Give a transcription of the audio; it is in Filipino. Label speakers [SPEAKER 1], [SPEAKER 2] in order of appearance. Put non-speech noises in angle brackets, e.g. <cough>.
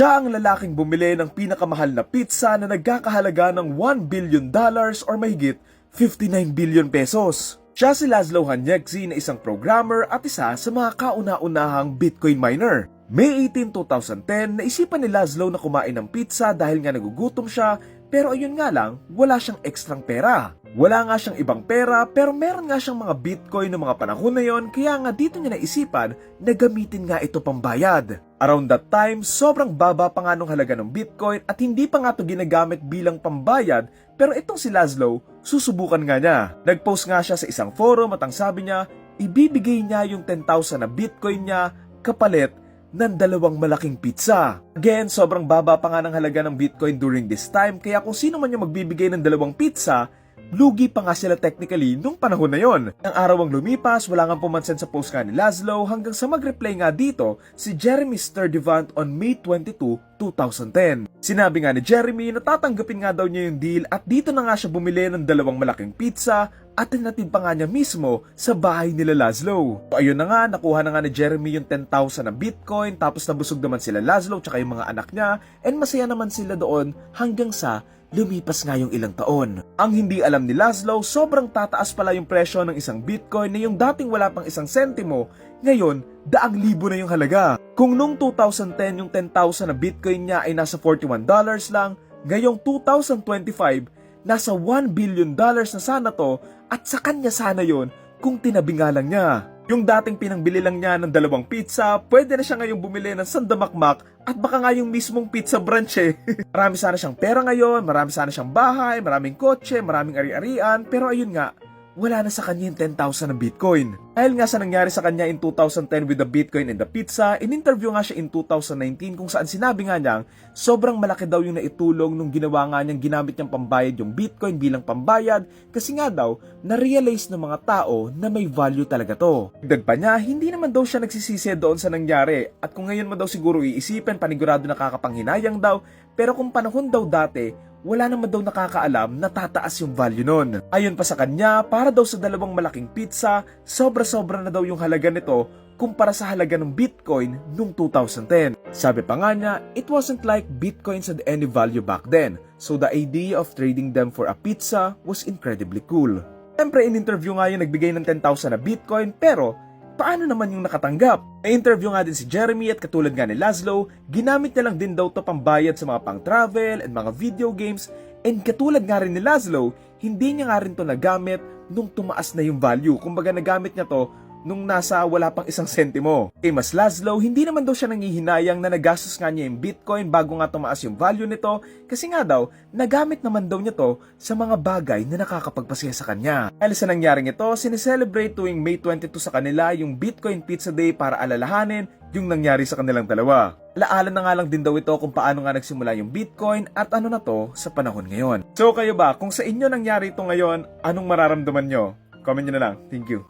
[SPEAKER 1] Siya ang lalaking bumili ng pinakamahal na pizza na nagkakahalaga ng 1 billion dollars or mahigit 59 billion pesos. Siya si Laszlo Hanyegzi na isang programmer at isa sa mga kauna-unahang Bitcoin miner. May 18, 2010, naisipan ni Laszlo na kumain ng pizza dahil nga nagugutom siya pero ayun nga lang, wala siyang ekstrang pera. Wala nga siyang ibang pera pero meron nga siyang mga bitcoin noong mga panahon na yon kaya nga dito niya naisipan na gamitin nga ito pambayad. Around that time, sobrang baba pa nga nung halaga ng bitcoin at hindi pa nga ito ginagamit bilang pambayad pero itong si Laszlo, susubukan nga niya. Nagpost nga siya sa isang forum at ang sabi niya, ibibigay niya yung 10,000 na bitcoin niya kapalit ng dalawang malaking pizza. Again, sobrang baba pa nga ng halaga ng Bitcoin during this time kaya kung sino man yung magbibigay ng dalawang pizza, lugi pa nga sila technically nung panahon na yon. Ang araw ang lumipas, wala nga pumansin sa post nga ni Laszlo hanggang sa mag-reply nga dito si Jeremy Sturdivant on May 22, 2010. Sinabi nga ni Jeremy na tatanggapin nga daw niya yung deal at dito na nga siya bumili ng dalawang malaking pizza at tinatid pa nga niya mismo sa bahay nila Laszlo. So ayun na nga, nakuha na nga ni Jeremy yung 10,000 na Bitcoin tapos nabusog naman sila Laszlo tsaka yung mga anak niya and masaya naman sila doon hanggang sa lumipas nga yung ilang taon. Ang hindi alam ni Laszlo, sobrang tataas pala yung presyo ng isang Bitcoin na yung dating wala pang isang sentimo, ngayon, daang libo na yung halaga. Kung nung 2010 yung 10,000 na Bitcoin niya ay nasa $41 lang, ngayong 2025, nasa 1 billion dollars na sana to at sa kanya sana yon kung tinabi nga lang niya. Yung dating pinangbili lang niya ng dalawang pizza, pwede na siya ngayong bumili ng sandamakmak at baka nga yung mismong pizza branch eh. <laughs> marami sana siyang pera ngayon, marami sana siyang bahay, maraming kotse, maraming ari-arian, pero ayun nga, wala na sa kanya yung 10,000 na Bitcoin. Dahil nga sa nangyari sa kanya in 2010 with the Bitcoin and the pizza, in-interview nga siya in 2019 kung saan sinabi nga niyang sobrang malaki daw yung naitulong nung ginawa nga niyang ginamit niyang pambayad yung Bitcoin bilang pambayad kasi nga daw na-realize ng mga tao na may value talaga to. Dagdag pa niya, hindi naman daw siya nagsisisi doon sa nangyari at kung ngayon mo daw siguro iisipin panigurado nakakapanghinayang daw pero kung panahon daw dati wala naman daw nakakaalam na tataas yung value nun. Ayon pa sa kanya, para daw sa dalawang malaking pizza, sobra-sobra na daw yung halaga nito kumpara sa halaga ng Bitcoin noong 2010. Sabi pa nga niya, it wasn't like Bitcoins had any value back then, so the idea of trading them for a pizza was incredibly cool. Siyempre, in-interview nga yung nagbigay ng 10,000 na Bitcoin, pero paano naman yung nakatanggap? May interview nga din si Jeremy at katulad nga ni Laszlo, ginamit niya lang din daw to pambayad sa mga pang-travel and mga video games and katulad nga rin ni Laszlo, hindi niya nga rin to nagamit nung tumaas na yung value. Kumbaga nagamit niya to nung nasa wala pang isang sentimo. Kay Mas Laszlo, hindi naman daw siya nangihinayang na nagastos nga niya yung Bitcoin bago nga tumaas yung value nito kasi nga daw, nagamit naman daw niya to sa mga bagay na nakakapagpasaya sa kanya. Dahil sa nangyaring ito, sineselebrate tuwing May 22 sa kanila yung Bitcoin Pizza Day para alalahanin yung nangyari sa kanilang dalawa. Laalan na nga lang din daw ito kung paano nga nagsimula yung Bitcoin at ano na to sa panahon ngayon. So kayo ba, kung sa inyo nangyari ito ngayon, anong mararamdaman nyo? Comment nyo na lang. Thank you.